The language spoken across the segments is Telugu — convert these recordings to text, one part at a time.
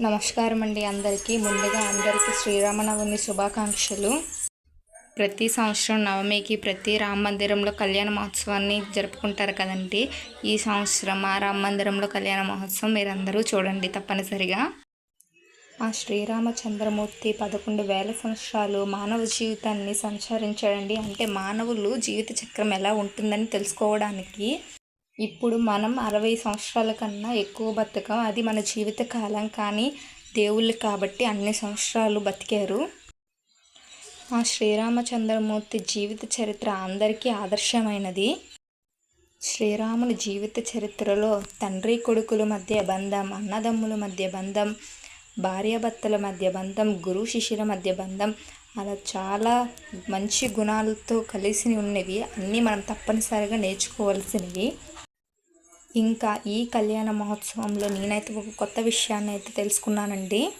నమస్కారం అండి అందరికీ. ముందుగా అందరికీ శ్రీరామనవమి శుభాకాంక్షలు. ప్రతి సంవత్సరం నవమికి ప్రతి రామ మందిరంలో కళ్యాణ మహోత్సవాన్ని జరుపుకుంటారు కదండి. ఈ సంవత్సరం ఆ రామ మందిరంలో కళ్యాణ మహోత్సవం మీరందరూ చూడండి తప్పనిసరిగా. ఆ శ్రీరామచంద్రమూర్తి పదకొండు వేల సంవత్సరాలు మానవ జీవితాన్ని సంచరించాడండి. అంటే మానవులు జీవిత చక్రం ఎలా ఉంటుందని తెలుసుకోవడానికి ఇప్పుడు మనం అరవై సంవత్సరాల కన్నా ఎక్కువ బతకం. అది మన జీవిత కాలం. కానీ దేవుళ్ళు కాబట్టి అన్ని సంవత్సరాలు బతికారు. ఆ శ్రీరామచంద్రమూర్తి జీవిత చరిత్ర అందరికీ ఆదర్శమైనది. శ్రీరాముని జీవిత చరిత్రలో తండ్రి కొడుకుల మధ్య బంధం అన్నదమ్ముల మధ్య బంధం భార్యాభర్తల మధ్య బంధం గురు శిష్యుల మధ్య బంధం అలా చాలా మంచి గుణాలతో కలిసి ఉన్నవి. అన్నీ మనం తప్పనిసరిగా నేర్చుకోవాల్సినవి. ఇంకా ఈ కళ్యాణ మహోత్సవంలో నేనైతే ఒక కొత్త విషయాన్ని అయితే తెలుసుకున్నానండి.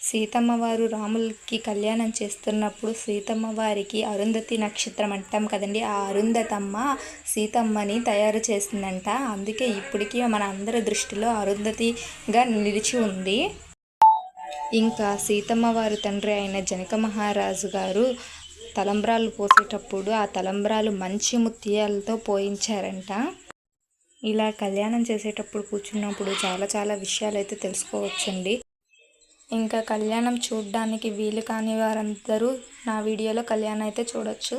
సీతమ్మ వారు రాములకి కళ్యాణం చేస్తున్నప్పుడు సీతమ్మ వారికి అరుంధతి నక్షత్రం అంటాం కదండి. ఆ అరుంధతమ్మ సీతమ్మని తయారు చేసిందంట. అందుకే ఇప్పటికీ మన అందరి దృష్టిలో అరుంధతిగా నిలిచి ఉంది. ఇంకా సీతమ్మ వారి తండ్రి అయిన జనక మహారాజు గారు తలంబ్రాలు పోసేటప్పుడు ఆ తలంబ్రాలు మంచి ముత్యాలతో పోయించారంట. ఇలా కళ్యాణం చేసేటప్పుడు కూర్చున్నప్పుడు చాలా చాలా విషయాలు అయితే తెలుసుకోవచ్చండి. ఇంకా కళ్యాణం చూడడానికి వీలు కాని వారందరూ నా వీడియోలో కళ్యాణం అయితే చూడొచ్చు.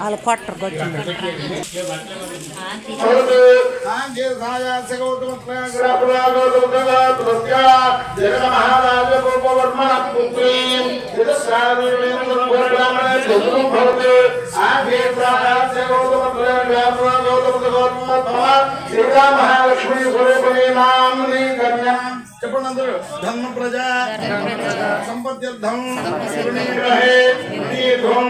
వాళ్ళు కొట్టరు గొచ్చింది శ్రీరామహాలక్ష్మి స్వరూపిణీ నామిని కన్యా చెప్పండి అందరూ ధర్మ ప్రజా సంపత్యర్థం గ్రహే దీర్ఘం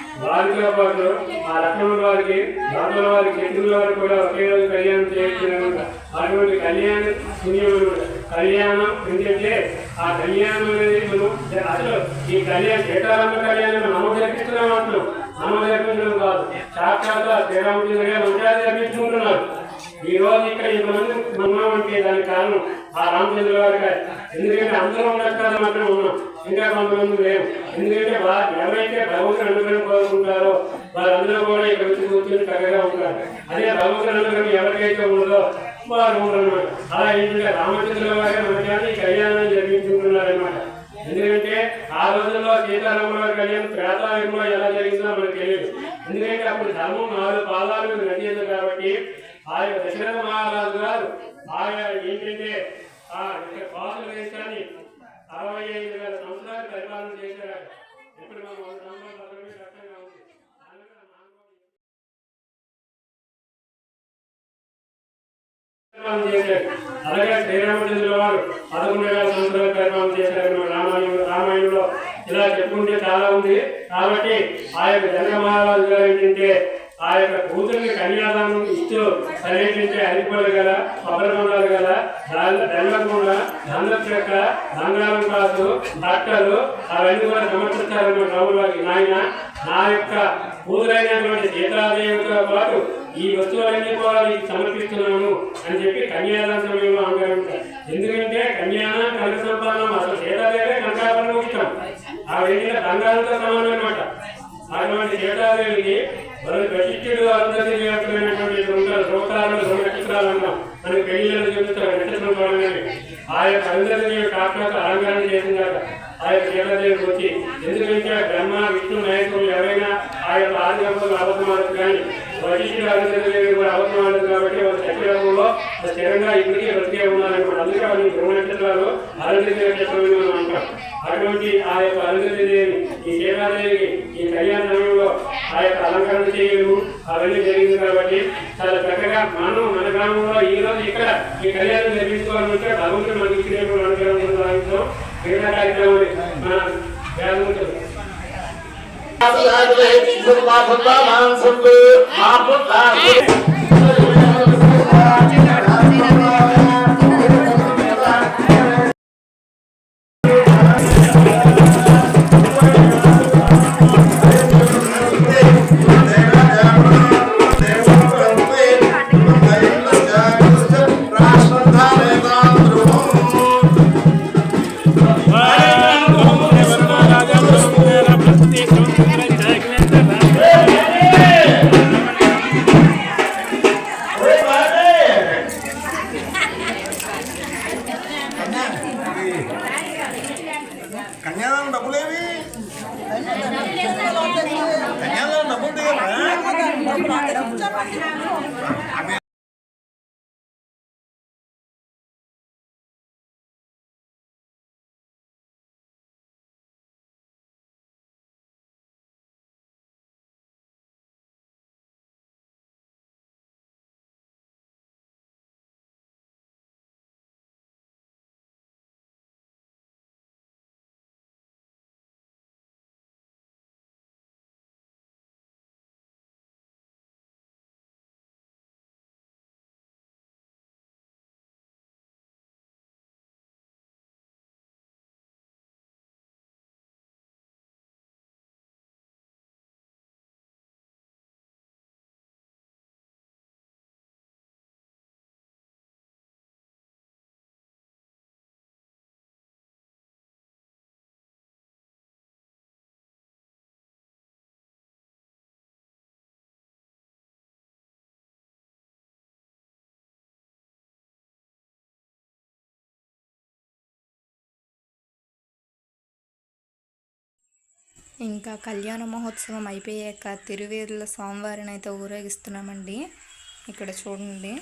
వారితో పాటు ఆ రత్నముల వారికి రాముల వారికి చంద్రుల వారికి కూడా ఒకే రోజు కళ్యాణం చేయించిన అటువంటి కళ్యాణ పుణ్యం అన్నమాట. కళ్యాణం ఎందుకంటే ఆ కళ్యాణం అనేది మనం అసలు ఈ కళ్యాణం సీతారామ కళ్యాణం మనం జరిపిస్తున్నాం అంటున్నాం. మనం జరిపించడం కాదు. సాక్షాత్ శ్రీరామచంద్ర గారు ఉగాది జరిపించుకుంటున్నారు ఈ రోజు ఇక్కడ ఇంతమంది ఉన్నామంటే దానికి కారణం ఆ రామచంద్ర గారు ఎందుకంటే అందరం ఉన్నట్టు మాత్రం ఉన్నాం. ఇంకా కొంతమంది లేవు ఎందుకంటే వారు ఎవరైతే భగవంతుని అనుగ్రహం కోరుకుంటారో వారందరూ కూడా ఇక్కడ వచ్చి కూర్చొని చక్కగా ఉంటారు. అదే భగవంతుని అనుగ్రహం ఎవరికైతే ఉండదో వారు ఉండరు. అలా ఏంటంటే రామచంద్ర వారి మనకి కళ్యాణం జరిపించుకుంటున్నారనమాట ఎందుకంటే ఆ రోజుల్లో సీతారాముల కళ్యాణం త్రేతాయుగంలో ఎలా జరిగిందో మనకు తెలియదు. ఎందుకంటే అప్పుడు ధర్మం నాలుగు పాదాల నడిచేది కాబట్టి ఆ యొక్క దశరథ మహారాజు గారు ఆయన ఏంటంటే ఆ యొక్క పాసుల దేశాన్ని అరవై ఐదు వేల సంవత్సరాలు పరిపాలన చేశారు ఇప్పుడు మనం సంవత్సరాలు ఉంది. అలాగే శ్రీరామచంద్రుల వారు పదకొండు వేల సంవత్సరాలు పరిపాలన చేశారు మన రామాయణంలో రామాయణంలో ఇలా చెప్పుకుంటే చాలా ఉంది. కాబట్టి ఆ యొక్క జనక మహారాజు గారు ఏంటంటే ఆ యొక్క కూతురిని కన్యాదానం ఇస్తూ సమీపించే అరిపలు గల కొబ్బరికొండాలు గల బెల్లకొండ దండపు చెక్క బంగారం కాదు డాక్టర్లు అవన్నీ కూడా సమర్పిస్తారన్న ప్రభుత్వానికి నాయన నా యొక్క కూతురైనటువంటి సీతాదేవితో పాటు ఈ వస్తువులన్నీ కూడా నీకు సమర్పిస్తున్నాను అని చెప్పి కన్యాదాన సమయంలో అంటారు. ఎందుకంటే కన్యాన కనక సంపాదన అసలు సీతాదేవే కనకాభరణ ఇష్టం ఆ వెళ్ళిన బంగారంతో సమానం అనమాట అటువంటి సీతాదేవికి మనం ప్రతిష్ఠుడు అందరి వ్యాప్తమైనటువంటి ఉంటారు సూత్రాలు రెండు నక్షత్రాలు అన్నాం మనకి పెళ్ళిళ్ళు చెబుతారు నక్షత్రం ఆ యొక్క అందరినీ కాకపోతే అలంకరణ చేసిన ఆ యొక్క సీతాదేవికి వచ్చి ఎందుకంటే బ్రహ్మ విష్ణు నాయకులు ఎవరైనా ఆ యొక్క ఆది అబద్ధమాడదు కానీ వశిష్ఠుడు అందరిదేవి కూడా అబద్ధమాడదు కాబట్టి వాళ్ళ చక్రంలో స్థిరంగా ఇప్పటికీ బ్రతికే ఉన్నారనమాట అందుకే వాళ్ళు ధ్రువ నక్షత్రాలు అరుంధతి నక్షత్రం మనం అంటాం అటువంటి ఆ యొక్క అరుంధతి దేవి ఈ సీతాదేవికి ఈ కళ్యాణ సమయంలో ఆ యొక్క అలంకరణ చేయడం అవన్నీ జరిగింది కాబట్టి చాలా చక్కగా మనం మన గ్రామంలో ఈ రోజు ఇక్కడ ఈ కళ్యాణం జరిపించుకోవాలంటే భగవంతుడు మనకి ఇచ్చినటువంటి అనుగ్రహం సాధించాం మిగతా కార్యక్రమాలు మన వేదములు కన్యాదానం Gracias. ఇంకా కళ్యాణ మహోత్సవం అయిపోయాక తిరువేరుల స్వామివారిని అయితే ఊరేగిస్తున్నామండి. ఇక్కడ చూడండి.